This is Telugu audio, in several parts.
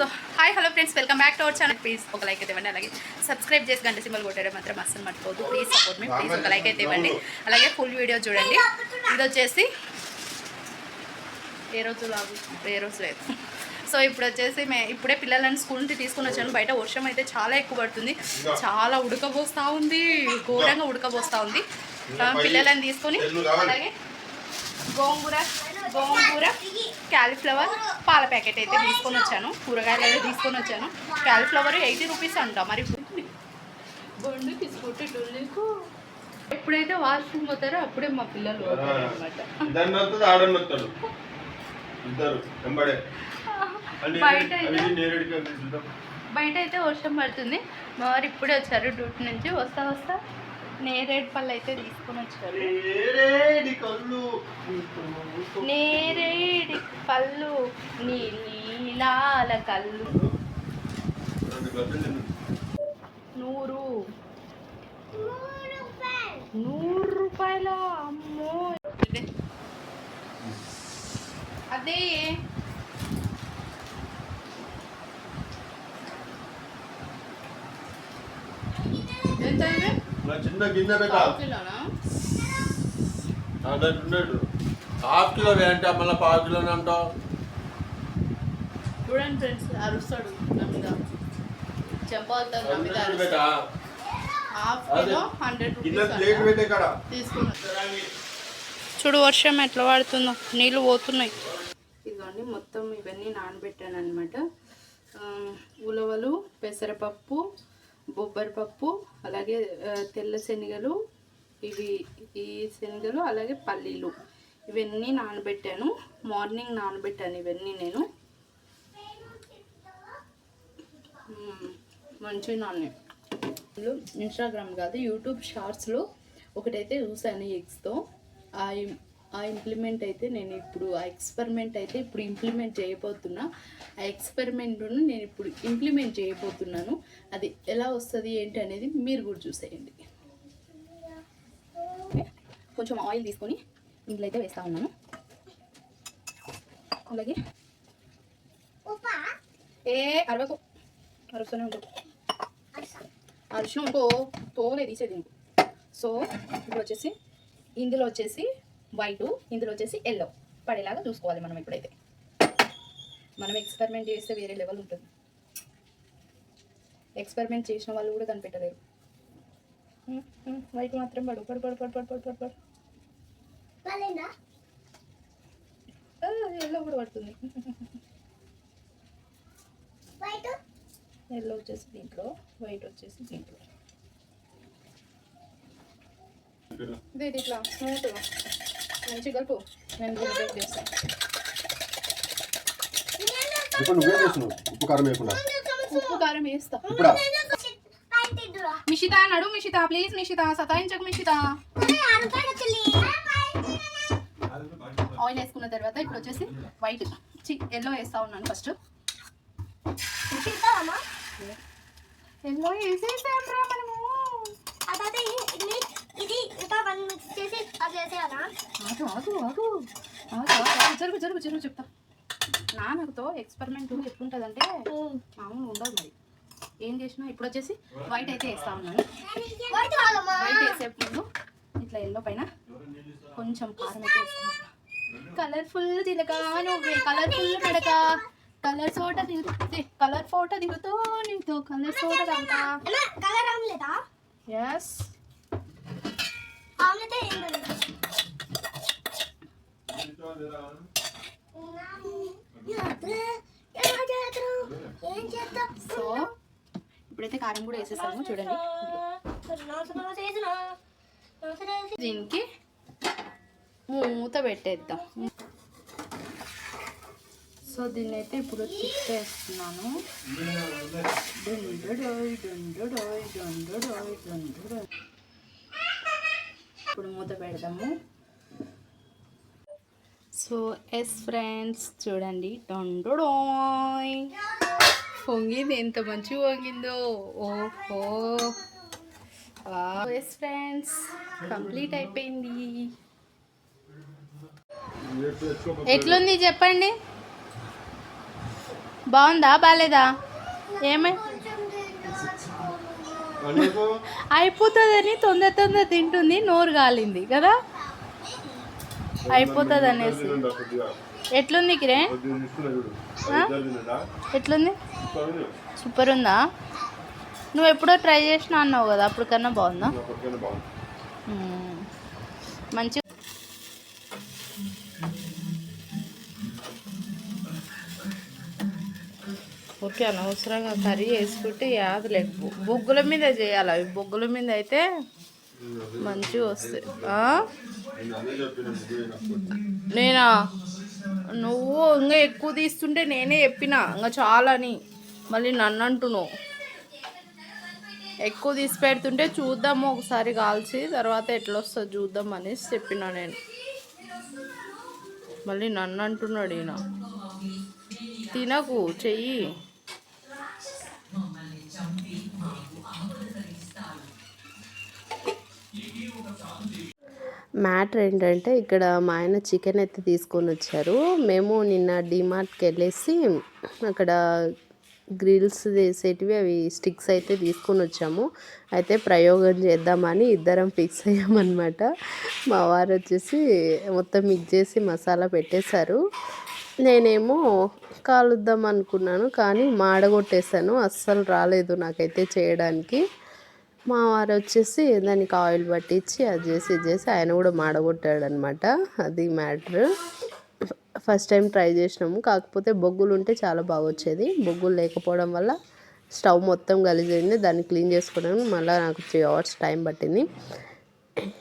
So hi hello friends welcome back to our channel please ఒక లైక్ అయితే ఇవ్వండి. అలాగే సబ్స్క్రైబ్ చేసి గంట సింబల్ కొట్టడం మాత్రం అస్సలు మర్చిపోవద్దు. ప్లీజ్ సపోర్ట్ మీ ప్లీజ్ ఒక లైక్ అయితే ఇవ్వండి. అలాగే ఫుల్ వీడియో చూడండి. ఇది వచ్చేసి ఏ రోజు లాగు? ఏ రోజు లేదు. సో ఇప్పుడు వచ్చేసి మే ఇప్పుడే పిల్లలని స్కూల్ నుంచి తీసుకుని వచ్చాను. బయట వర్షం అయితే చాలా ఎక్కువ పడుతుంది. చాలా ఉడకబోస్తూ ఉంది. ఘోరంగా ఉడకబోస్తూ ఉంది. పిల్లలని తీసుకొని అలాగే గోంగూర గోంగూర క్యాలీఫ్లవర్ పాల ప్యాకెట్ అయితే తీసుకొని వచ్చాను. కూరగాయలు అయితే తీసుకొని వచ్చాను. క్యాలీఫ్లవర్ ఎయిటీ రూపీస్ అంట. మరి బండి తీసుకుంటూ ఎప్పుడైతే వాష్రూమ్ పోతారో అప్పుడే మా పిల్లలు బయట అయితే వర్షం పడుతుంది. మరి ఇప్పుడే వచ్చారు డ్యూటీ నుంచి. వస్తా వస్తా. నేరేడు పళ్ళు అయితే తీసుకొని వచ్చారు నేరేడి పళ్ళు నీ నీలాల కళ్ళు. నూరు. నూరు రూపాయల. అమ్మో. అదే ఎంత ఇది? గిన్నె పెట్ట. హాఫ్ కిలో అంటే మళ్ళీ పావు కిలో అంటావు. చూడండి ఫ్రెండ్స్ అరుస్తాడు నా మీద. చెప్పవుతారు నా మీద అన్నట్టు పెట్ట అరుస్తాడు. హాఫ్ కిలో హండ్రెడ్ చూడు వర్షం ఎట్లా పడుతుందో. నీళ్ళు పోతున్నాయి. ఇదిగోండి మొత్తం ఇవన్నీ నానబెట్టాను అనమాట ఉలవలు పెసరపప్పు బొబ్బరి పప్పు అలాగే తెల్ల శనగలు ఇవి ఈ శనగలు అలాగే పల్లీలు. ఇవన్నీ నానబెట్టాను. మార్నింగ్ నానబెట్టాను ఇవన్నీ నేను. మంచి నాణ్యం ఇన్స్టాగ్రామ్ కాదు యూట్యూబ్ షార్ట్స్లో ఒకటైతే చూసాను ఎగ్స్తో. ఆ ఇంప్లిమెంట్ అయితే నేను ఇప్పుడు ఆ ఎక్స్పెరిమెంట్ అయితే ఇప్పుడు ఇంప్లిమెంట్ చేయబోతున్నా. ఆ ఎక్స్పెరిమెంట్ను నేను ఇప్పుడు ఇంప్లిమెంట్ చేయబోతున్నాను. అది ఎలా వస్తుంది ఏంటి అనేది మీరు కూడా చూసేయండి. కొంచెం ఆయిల్ తీసుకొని ఇందులో అయితే వేస్తూ ఉన్నాను. అలాగే. ఏ అరవకు. అరుస్తూనే ఉంటావు అరిశినం ఇంకో తోలే తీసేది సో ఇప్పుడు వచ్చేసి ఇందులో వచ్చేసి వైట్ ఇందులో వచ్చేసి ఎల్లో పడేలాగా చూసుకోవాలి మనం ఇప్పుడైతే. మనం ఎక్స్పెరిమెంట్ చేస్తే వేరే లెవెల్ ఉంటుంది. ఎక్స్పెరిమెంట్ చేసిన వాళ్ళు కూడా కనిపెట్టలేరు. వైట్ మాత్రం పడు పడు పడు పడు పడు పడు పడు పడు. ఎల్లో కూడా పడుతుంది. ఎల్లో వచ్చేసి దీంట్లో వైట్ వచ్చేసి దీంట్లో. ఇది ఇది ఇట్లా స్మూత్ కలుపు. నేను దీన్ని బేక్ చేస్తాను ఇప్పుడు నువ్వే చేస్తున్నావు? ఉప్పు కారం వేయకుండా. ఉప్పు కారం వేస్తా. ఇప్పుడా? మిషిత నడు మిషిత ప్లీజ్ మిషిత సతాయించకు మిషిత. ఆయిల్ వేసుకున్న తర్వాత ఇప్పుడు వచ్చేసి వైట్ చి ఎల్లో వేస్తా ఉన్నాను ఫస్ట్ ఎల్లో వేసేసాం రా మనము. ఆగు ఆగు ఆగు. ఆగు ఆగు, ఆగు. జరుగు జరుగు జరుగు చెప్తా. నాన్నతో ఎక్స్పెరిమెంట్ ఎట్లుంటుందంటే మామూలు ఉండదు మరి. ఏం చేసినా ఇప్పుడు వచ్చేసి వైట్ అయితే వేస్తా ఉన్నాను. వైట్ వేసే ముందు ఇట్లా ఎల్లో పైన కొంచెం కారం అయితే వేసుకుంటున్నా కలర్ఫుల్ తినక నువ్వే కలర్ఫుల్ నడక కలర్ సోట దిగుతూ కలర్ ఫోటో దిగుతూ నీతో కలర్ సోట తాగుతా. ఎస్ సో ఇప్పుడైతే కారం కూడా వేసేసాము చూడండి. దీనికి మూత పెట్టేద్దాం. సో దీన్ని అయితే ఇప్పుడు తిప్పేస్తున్నాను. డుండు డోయ్ డుండు డోయ్ డుండు డోయ్ డుండు డోయ్ ఇప్పుడు మూత పెడదాము. సో ఎస్ ఫ్రెండ్స్ చూడండి. డొండుడోయ్ పొంగింది ఎంత మంచిగా పొంగిందో. ఓహో. ఎస్ ఫ్రెండ్స్ కంప్లీట్ అయిపోయింది. ఎట్లుంది చెప్పండి? బాగుందా? బాగాలేదా ఏమై అయిపోతుందని తొందర తొందర తింటుంది నోరు కాలింది కదా అయిపోతుంది అనేసి. ఎట్లుంది కిరే? ఎట్లుంది. సూపర్ ఉందా నువ్వు ఎప్పుడో ట్రై చేసినా అన్నావు కదా అప్పుడు కన్నా బాగుందా. మంచి ఓకే అనవసరంగా కర్రీ వేసుకుంటే యాదలేదు బొగ్గుల మీద చేయాలి. అవి బొగ్గుల మీద అయితే మంచిగా వస్తాయి. నేనా? నువ్వు ఇంకా ఎక్కువ తీస్తుంటే నేనే చెప్పిన. ఇంకా చాలా అని మళ్ళీ నన్ను అంటున్నావు. ఎక్కువ తీసి పెడుతుంటే చూద్దాము ఒకసారి కాల్చి తర్వాత ఎట్లా వస్తుంది చూద్దాం అనేసి చెప్పిన నేను. మళ్ళీ నన్ను అంటున్నాడు ఈయన. తినకు చెయ్యి. మ్యాటర్ ఏంటంటే ఇక్కడ మా ఆయన చికెన్ అయితే తీసుకొని వచ్చారు. మేము నిన్న డిమార్ట్కి వెళ్ళేసి అక్కడ గ్రిల్స్ వేసేటివి అవి స్టిక్స్ అయితే తీసుకొని వచ్చాము. అయితే ప్రయోగం చేద్దామని ఇద్దరం ఫిక్స్ అయ్యామన్నమాట. మా వారు వచ్చేసి మొత్తం మిక్స్ చేసి మసాలా పెట్టేశారు. నేనేమో కాలుద్దాం అనుకున్నాను కానీ మాడగొట్టేశాను. అస్సలు రాలేదు నాకైతే చేయడానికి. మా వారు వచ్చేసి దానికి ఆయిల్ పట్టించి అది చేసి ఇది చేసి ఆయన కూడా మాడగొట్టాడు అనమాట అది మ్యాటర్. ఫస్ట్ టైం ట్రై చేసినాము. కాకపోతే బొగ్గులు ఉంటే చాలా బాగా వచ్చేది బొగ్గులు లేకపోవడం వల్ల స్టవ్ మొత్తం గలీజైంది. దాన్ని క్లీన్ చేసుకోవడానికి మళ్ళీ నాకు త్రీ అవర్స్ టైం పట్టింది.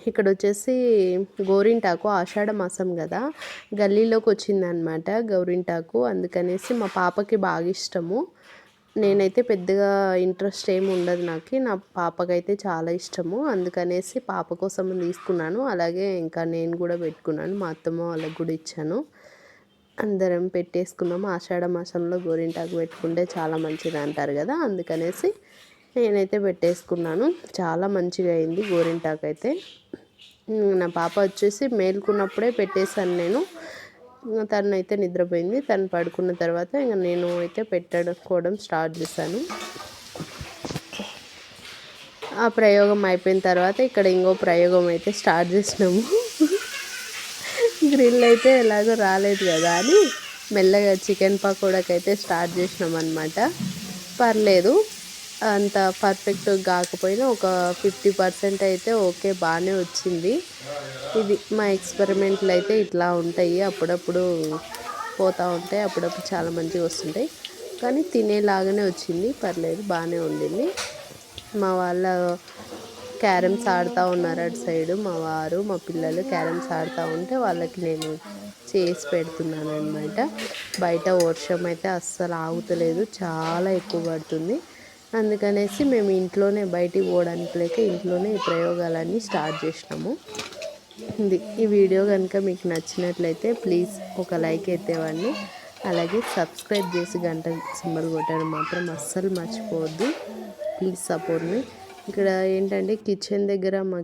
ఇక్కడ వచ్చేసి గోరింటాకు ఆషాఢ మాసం కదా. గల్లీలోకి వచ్చిందనమాట గోరింటాకు. అందుకనేసి మా పాపకి బాగా ఇష్టము. నేనైతే పెద్దగా ఇంట్రెస్ట్ ఏమి ఉండదు నాకు. నా పాపకైతే చాలా ఇష్టము. అందుకనేసి పాప కోసం తీసుకున్నాను. అలాగే ఇంకా నేను కూడా పెట్టుకున్నాను. మా అత్తమ్మ వాళ్ళకి కూడా ఇచ్చాను. అందరం పెట్టేసుకున్నాము ఆషాఢ మాసంలో గోరింటాకు పెట్టుకుంటే చాలా మంచిది అంటారు కదా. అందుకనేసి నేనైతే పెట్టేసుకున్నాను. చాలా మంచిగా అయింది గోరింటాకు అయితే నా పాప వచ్చేసి మేల్కున్నప్పుడే పెట్టేశాను నేను. తను అయితే నిద్రపోయింది. తను పడుకున్న తర్వాత ఇంకా నేను అయితే పెట్టడుకోవడం స్టార్ట్ చేశాను. ఆ ప్రయోగం అయిపోయిన తర్వాత ఇక్కడ ఇంకో ప్రయోగం అయితే స్టార్ట్ చేసినాము. గ్రిల్ అయితే ఎలాగో రాలేదు కదా అని మెల్లగా చికెన్ పకోడాకైతే స్టార్ట్ చేసినాం అనమాట పర్లేదు. అంత పర్ఫెక్ట్ కాకపోయినా ఒక ఫిఫ్టీ పర్సెంట్ అయితే ఓకే బాగానే వచ్చింది. ఇది మా ఎక్స్పెరిమెంట్లు అయితే ఇట్లా ఉంటాయి. అప్పుడప్పుడు పోతూ ఉంటాయి. అప్పుడప్పుడు చాలా మంచిగా వస్తుంటాయి. కానీ తినేలాగానే వచ్చింది. పర్లేదు బాగానే ఉండింది. మా వాళ్ళ క్యారమ్స్ ఆడుతూ ఉన్నారు అటు సైడు. మా వారు మా పిల్లలు క్యారమ్స్ ఆడుతూ ఉంటే వాళ్ళకి నేను చేసి పెడుతున్నాను అనమాట బయట వర్షం అయితే అస్సలు ఆగుతలేదు. చాలా ఎక్కువ పడుతుంది. అందుకనేసి మేము ఇంట్లోనే బయటికి పోవడానికి లేక ఇంట్లోనే ఈ ప్రయోగాలన్నీ స్టార్ట్ చేసినాము. ఇది ఈ వీడియో కనుక మీకు నచ్చినట్లయితే ప్లీజ్ ఒక లైక్ ఎత్తేవాడిని అలాగే సబ్స్క్రైబ్ చేసి గంట సింబల్ కొట్టడం మాత్రం అస్సలు మర్చిపోవద్దు. Please support me. ఇక్కడ ఏంటంటే కిచెన్ దగ్గర మా